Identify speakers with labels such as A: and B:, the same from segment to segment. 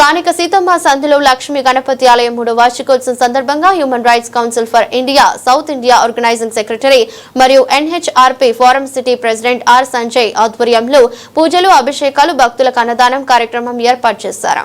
A: స్థానిక సీతమ్మ సంధిలో లక్ష్మీ గణపతి ఆలయం మూడో వార్షికోత్సవం సందర్భంగా human rights council for India south India organizing secretary మరియు NHRP forum city president R Sanjay ఆధ్వర్యంలో పూజలు అభిషేకాలు భక్తులకు అన్నదానం కార్యక్రమం ఏర్పాటు చేశారు.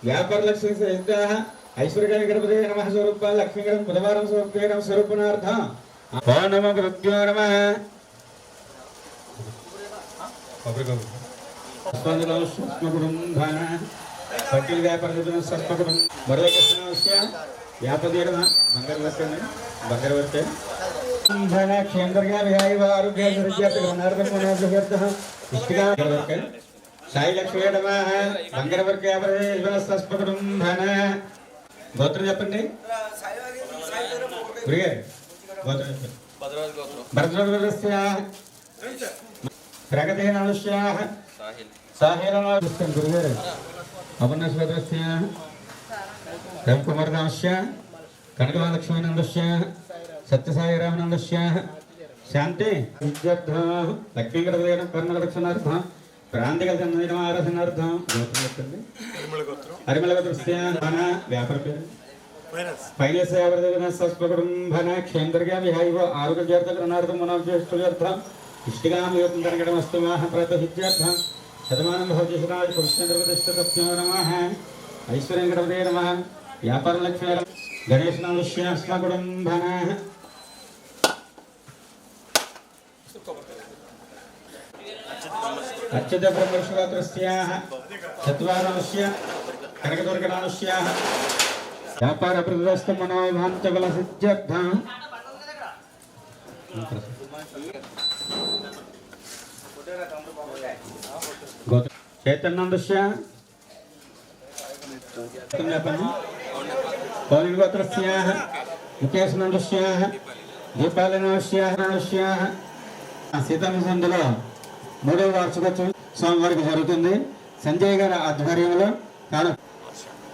B: పరివారం సహ ఇతరస్య భయశ్రమాస్య భయవర్క్య ప్రతిదనస్తత్మకం అగ్రమః అజడాయ నమః నమః నమః సర్వకర్ణాయ నమః నమః మధ్యమధ్య మనం సమర్పయామి అస్తో భక్ష్యామి గౌరయ గౌరయ గౌరయ
C: जय गणेश की
B: जय।
C: जय गणेश महाराज की
B: जय।
C: जय गणेश गणेश महाराज की
B: జై
C: जय
B: సమర్పయ ఆర్తల తీసుకోండి ఓం సమర్పయామి వ్యాపార లక్ష్మి సహిత ఐశ్వర్య గణపతి నమ స్వరూప లక్ష్మీ గణపతి బుధవారం స్వరూపే నమ స్వరూపనార్థ ఓం నమ గురుభ్యో నమ స్వస్మకుటుంబాన పట్టిల్ వ్యాపార సస్మకుటుంబం మరో కృష్ణస్య వ్యాపదీరమ బంగారు బంగారు వర్తే ధన కేంద్రంగా విహాయ ఆరోగ్య విద్యార్థి ఇష్టిగా సాయి లక్ష్మీ గోత్రం చెప్పండి. గురుగారు గోత్రం చెప్పండి. భరద్వాజస్య ప్రగతి గురుగారు అపర్ణస్వదస్య రవికుమార్ నమస్య శాంతి. విద్యార్థ. లక్ష్మీకరదేన ప్రాంతిక సంబంధించిన ఆరాధనార్థం హరిమల వ్యాపార పేరు. కేంద్రగా విహాయివ యోగం ప్రతహిత్యార్థ. శతమానం భవతి పురుషేంద్రప్రతిష్ఠితభ్యో నమః ఐశ్వర్యం గణపతే నమః. వ్యాపార లక్ష్మీ గణేశ నమస్య అస్మకుటుంబన అచ్యుత బ్రహ్మర్షిగోత్రస్యాః చత్వారమస్య కనకదుర్గనామస్యాః వ్యాపార ప్రదస్త మనోభాంతబల సిద్ధ్యర్థ చైతన్యందస్య పౌలిన్ మూడవ వార్షికోత్సవం సోమవారికి జరుగుతుంది. సంజయ్ గారి ఆధ్వర్యంలో తాను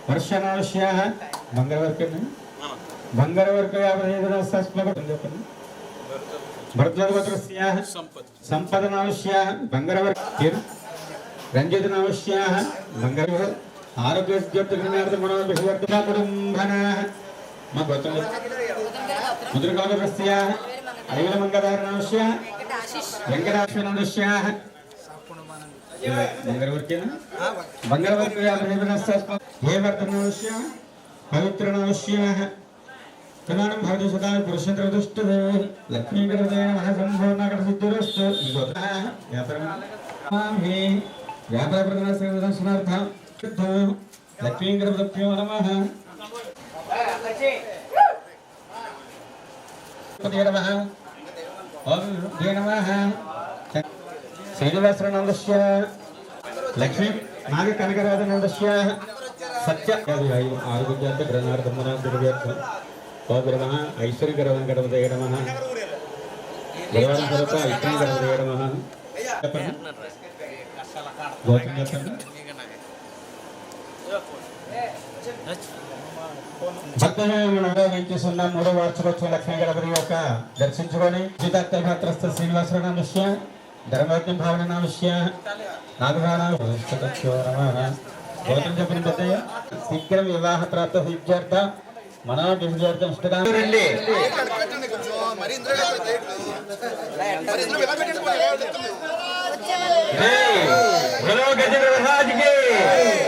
B: వర్షనావశ్య బంగారవర్గ. బంగారవర్గ యాభై ఐదు చెప్పండి భరద్వాజగోత్రస్య సంపదనావశ్య బంగారవర్గ పేరు రంజితనావశ్య బంగార ఆరోగ్య జ్యోతిర్నార్థ మనోభివర్ధన కుటుంబన. మా వెంకటాశ్వరనుష్యాహ బంగళవర్గేవర్తనుష్యా పవిత్రనుష్యాహ కళ్యాణం భవతి సదా పురుషేంద్రదుష్టదే లక్ష్మీకృతే మహాసంభవనాకటసిద్ధురస్తు వ్యాపారప్రదర్శనార్థం లక్ష్మీకృతభ్యో నమః పతిరవః శ్రీనివాసనందస్య. లక్ష్మీ నాగ కనకరాజనందస్య సత్య ఆరోగ్యార్థ గ్రహణార్థమున దుర్వ్యార్థం. గోగ్రమ ఐశ్వర్యగరవం గణపతే నమ. గౌరవం స్వరూప ఐశ్వర్య గణపతే నమ చెప్పండి. గోత్రం చెప్పండి భక్తజనంలో వెంకటేశ్వర మూడో వార్షికోత్సవ లక్ష్మీ గణపతి యొక్క దర్శించుకొని జీతాక్త భద్రస్థ శ్రీనివాసరావు నమస్య ధర్మజ్ఞం భావన నమస్య గోత్రం చెప్పిన పెద్దయ్య శీఘ్రం వివాహ ప్రాప్త విద్యార్థ మనో విద్యార్థం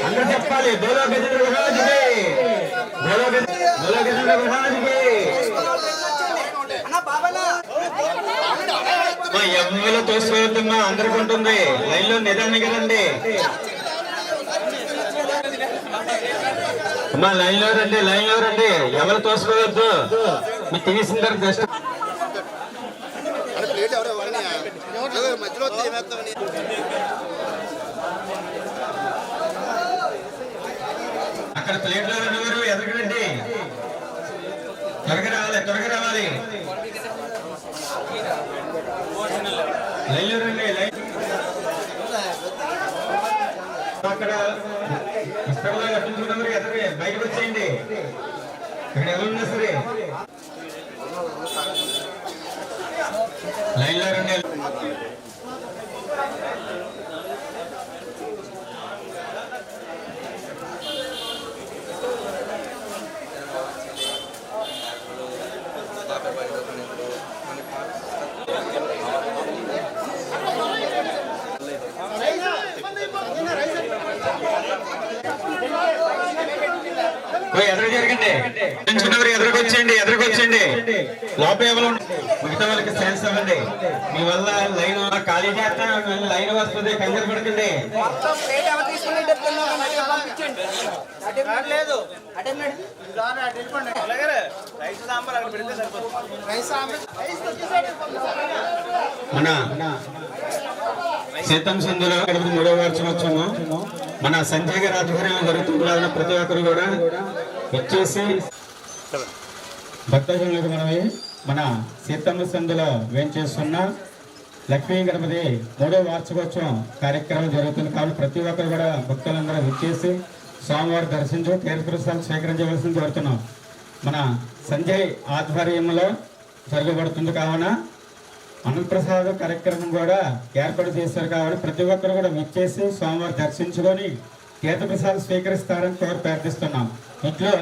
B: అందరూ చెప్పాలి బోలో గజేంద్ర మహారాజ్కి మా అందరికి ఉంటుంది. లైన్లో నిదానంగా రండి అమ్మా లైన్లో రండి లైన్లో రండి. ఎవరు తోసుకోవద్దు మీ తినేసిన తర్వాత జస్ట్
C: మధ్యలో
B: అక్కడ ప్లేట్లో త్వరగా రావాలి త్వరగా రావాలి. లైన్లో రండి లైన్ అక్కడ పుస్తకంలో కట్టించుకున్నవారు ఎదగ బయటకు వచ్చేయండి. ఇక్కడ ఎవరున్నా సరే. లైన్లో రండి. పెంచుకున్నవారు ఎదురుకొచ్చేయండి. లోపల ఎవరు మిగతా వాళ్ళకి సెన్స్ అవ్వండి మీ వల్ల లైన్ ఖాళీ చేస్తా లైన్ వస్తుంది కంగారు పడకండి. మన సీతం గడపది మూడవ వార్షికోత్సవము మన సంజయ్ గారి ఆధ్వర్యంలో జరుగుతుంది కావున ప్రతి ఒక్కరు కూడా వచ్చేసి భక్తజనులకు మనమే మన సీతమ్మ సందులో వేంచేస్తున్న లక్ష్మీ గణపతి మూడో వార్షికోత్సవం కార్యక్రమం జరుగుతుంది కాబట్టి ప్రతి ఒక్కరు కూడా భక్తులందరూ విచ్చేసి స్వామివారి దర్శించు తీర్థప్రసాలు స్వీకరించవలసింది కోరుతున్నాం. మన సంజయ్ ఆధ్వర్యంలో జరగబడుతుంది కావున అన్నప్రసాద కార్యక్రమం కూడా ఏర్పాటు చేశారు కాబట్టి ప్రతి ఒక్కరు కూడా విచ్చేసి స్వామివారి దర్శించుకొని తీర్థప్రసాదం స్వీకరిస్తారని కోరి ప్రార్థిస్తున్నాం. ఇంట్లో